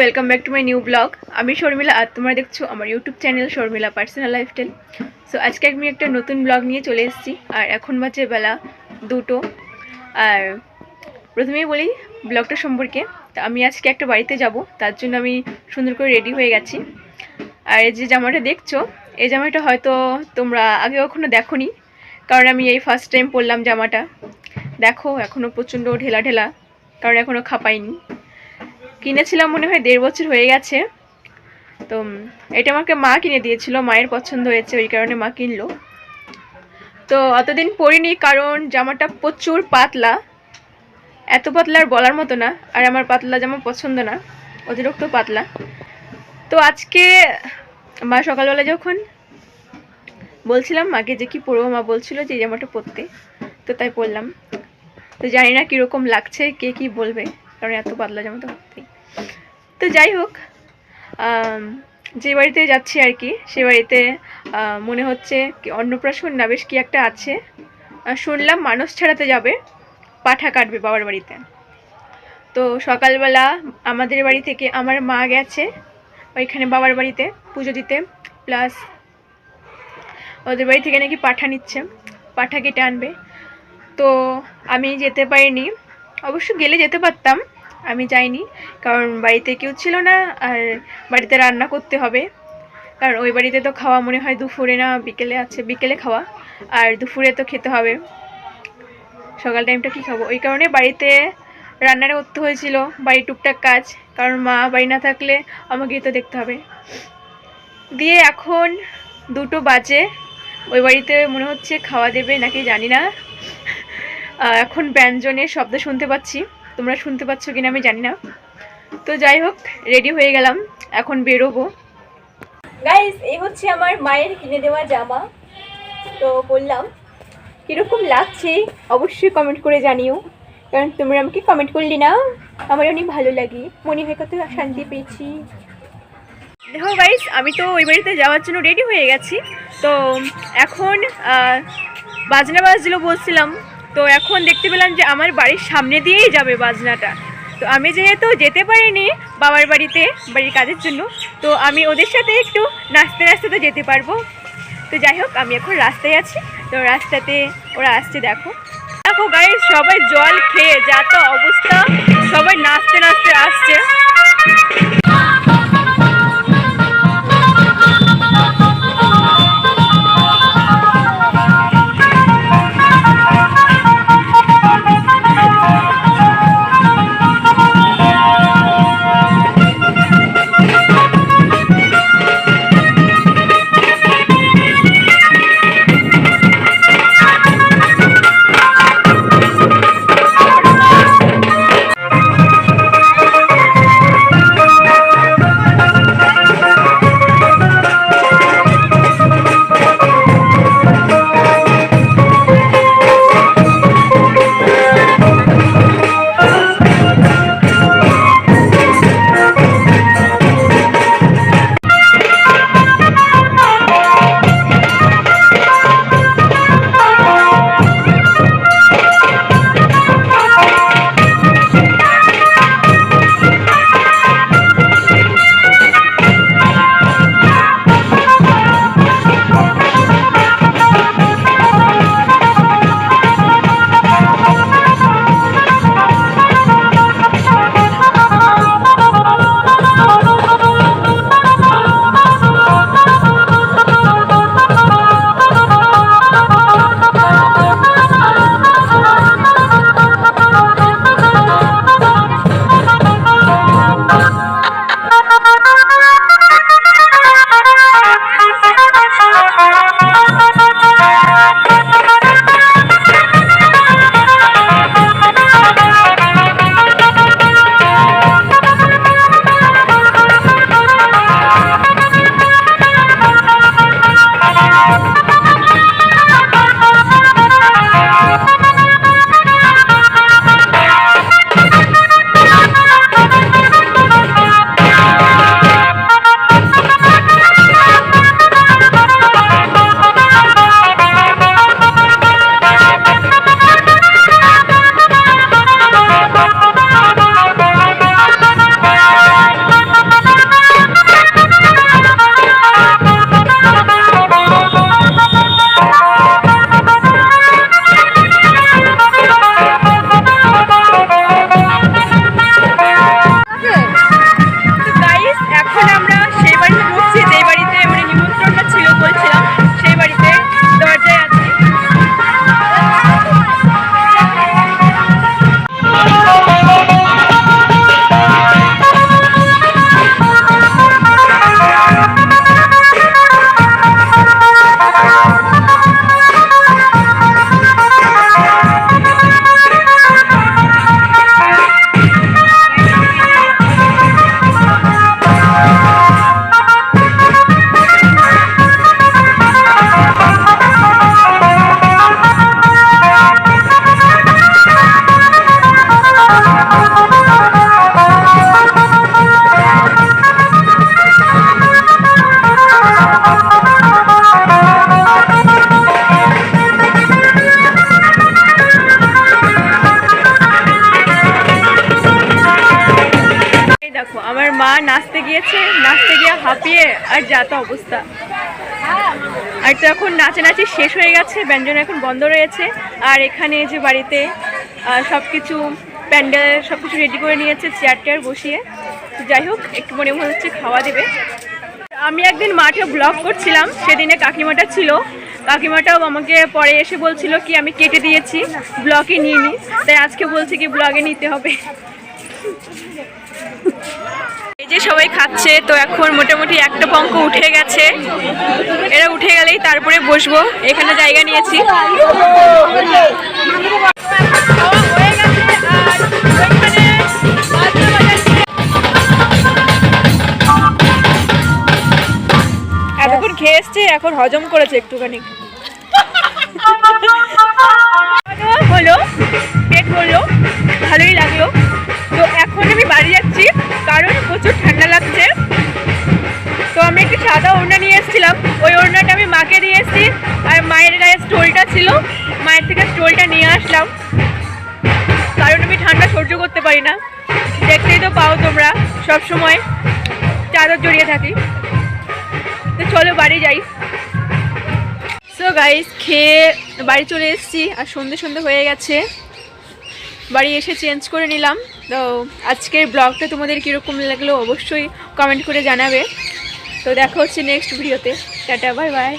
Welcome back to my new blog আমি শর্মিলা, আর তোমরা দেখছ আমার YouTube channel Sharmila personal lifestyle so আজকে আমি একটা নতুন ব্লগ নিয়ে চলে এসেছি, আর এখন বাজে বেলা দুটো। আর প্রথমেই বলি ব্লগটা সম্পর্কে, তা আমি আজকে একটা বাড়িতে যাব, তার জন্য আমি সুন্দর করে রেডি হয়ে গেছি। আর এই যে জামাটা দেখছ, এই জামাটা হয়তো তোমরা আগে কখনো দেখোনি, কারণ আমি এই ফার্স্ট টাইম পরলাম জামাটা। দেখো এখনও প্রচণ্ড ঢেলা ঢেলা, কারণ এখনও খাপাইনি। কিনেছিলাম মনে হয়, দেড় বছর হয়ে গেছে। তো এটা আমাকে মা কিনে দিয়েছিল, মায়ের পছন্দ হয়েছে, ওই কারণে মা কিনলো। তো, অতদিন পরিনি কারণ জামাটা প্রচুর পাতলা। এত পাতলা আর বলার মতো না, আর আমার পাতলা জামা পছন্দ না, অতিরিক্ত পাতলা। তো, আজকে মা সকালবেলা যখন বলছিলাম মাকে যে কি পরবো, মা বলছিল যে জামাটা পরতে। তো তাই পরলাম। তো জানি না কীরকম লাগছে, কে কি বলবে, কারণ এত পাতলা জামা তো। তো যাই হোক যে বাড়িতে যাচ্ছি আর কি, সে বাড়িতে মনে হচ্ছে কি অন্নপ্রাশন না, বেশ কি একটা আছে। শুনলাম মানুষ ছাড়াতে যাবে, পাঠা কাটবে বাবার বাড়িতে। তো সকালবেলা আমাদের বাড়ি থেকে আমার মা গেছে, ওইখানে বাবার বাড়িতে পুজো দিতে, প্লাস ওদের বাড়ি থেকে নাকি পাঠা নিচ্ছে, পাঠা কেটে আনবে। তো আমি যেতে পারিনি, অবশ্য গেলে যেতে পারতাম আমি যাইনি, কারণ বাড়িতে কেউ ছিল না আর বাড়িতে রান্না করতে হবে। কারণ ওই বাড়িতে তো খাওয়া মনে হয় দুপুরে না, বিকেলে আছে, বিকেলে খাওয়া। আর দুপুরে তো খেতে হবে। সকাল টাইমটা কি খাব? ওই কারণে বাড়িতে রান্নাটা করতে হয়েছিল, বাড়ির টুকটাক কাজ। কারণ মা বাড়ি না থাকলে আমাকেই তো দেখতে হবে। দিয়ে এখন দুটো বাজে। ওই বাড়িতে মনে হচ্ছে খাওয়া দেবে নাকি জানি না। এখন ব্যঞ্জনের শব্দ শুনতে পাচ্ছি। তোমরা শুনতে পাচ্ছ কিনা আমি জানি না। তো যাই হোক রেডি হয়ে গেলাম এখন বেরোবো। গাইস এই হচ্ছে আমার মায়ের কিনে দেওয়া জামা। তো বললাম কীরকম লাগছে? অবশ্যই কমেন্ট করে জানিও। কারণ তোমরা আমাকে কমেন্ট করলি না আমার অনেক ভালো লাগে। মনে হয় কত শান্তি পেয়েছি। দেখো গাইস আমি তো ওই বাড়িতে যাওয়ার জন্য রেডি হয়ে গেছি। তো এখন বাজনা বাজলো বলছিলাম। তো এখন দেখতে পেলাম যে আমার বাড়ির সামনে দিয়েই যাবে বাজনাটা। তো আমি যেহেতু যেতে পারিনি বাবার বাড়িতে, বাড়ির কাজের জন্য, তো আমি ওদের সাথে একটু নাচতে নাচতে তো যেতে পারব। তো যাই হোক, আমি এখন রাস্তায় আছি। তো রাস্তাতে ওরা আসছে, দেখো। দেখো গাইস সবাই জল খেয়ে, যা তো অবস্থা, সবাই নাচতে নাচতে আসছে। Thank you. দিয়েছে নাচতে গিয়ে হাঁপিয়ে, আর যাতা অবস্থা। আর তো এখন নাচে নাচানাচি শেষ হয়ে গেছে, ব্যঞ্জন এখন বন্ধ রয়েছে। আর এখানে যে বাড়িতে সব কিছু প্যান্ডেল সব কিছু রেডি করে নিয়েছে চেয়ার টেয়ার বসিয়ে। যাই হোক, একটু মনে মনে হচ্ছে খাওয়া দেবে। আমি একদিন মাঠে ব্লগ করছিলাম, সেদিনে কাকিমাটা ছিল। কাকিমাটাও আমাকে পরে এসে বলছিল কি, আমি কেটে দিয়েছি ব্লগে নিয়ে নি তাই আজকে বলছি কি ব্লগে নিতে হবে। যে সবাই খাচ্ছে, তো এখন মোটামুটি একটা পঙ্ক উঠে গেছে। এরা উঠে গেলেই তারপরে বসবো, এখানে জায়গা নিয়েছি। এতক্ষণ খেয়ে এখন হজম করেছে একটুখানি। হলো পেট হলো ভালোই লাগল। পারি না। দেখতেই তো পাও তোমরা, সব সময় চাদর জড়িয়ে থাকি। তো চলো বাড়ি যাই। সো গাইস খেয়ে বাড়ি চলে এসেছি আর সন্ধে সন্ধে হয়ে গেছে। বাড়ি এসে চেঞ্জ করে নিলাম। তো আজকের ব্লগটা তোমাদের কীরকম লাগল অবশ্যই কমেন্ট করে জানাবে। তো দেখা হচ্ছে নেক্সট ভিডিওতে টাটা বাই বাই